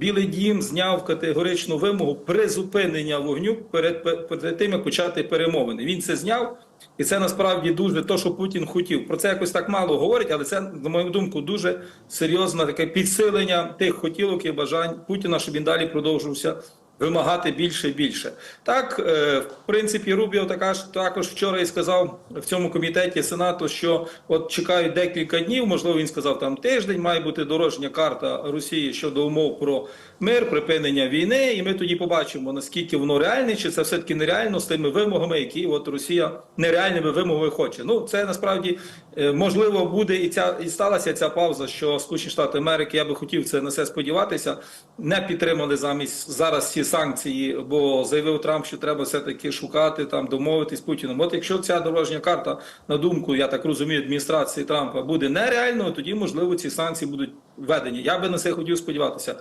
Білий дім зняв категоричну вимогу призупинення вогню перед, перед тим, як почати перемовини. Він це зняв, і це насправді дуже то, що Путін хотів. Про це якось так мало говорить, але це, на мою думку, дуже серйозне таке підсилення тих хотілок і бажань Путіна, щоб він далі продовжувався вимагати більше і більше. Так, е, в принципі, Рубіо така ж також вчора і сказав в цьому комітеті Сенату, що от чекають декілька днів. Можливо, він сказав там тиждень. Має бути дорожня карта Росії щодо умов про мир, припинення війни, і ми тоді побачимо наскільки воно реальне, чи це все таки нереально з тими вимогами, які от Росія нереальними вимогами хоче. Ну це насправді е, можливо буде і ця і сталася ця пауза, що Сполучені Штати Америки, я би хотів це на це сподіватися, не підтримали замість зараз ці санкції, бо заявив Трамп, що треба все таки шукати там, домовитись з Путіним. От якщо ця дорожня карта, на думку, я так розумію, адміністрації Трампа буде нереальною, тоді можливо ці санкції будуть введені. Я би на це хотів сподіватися.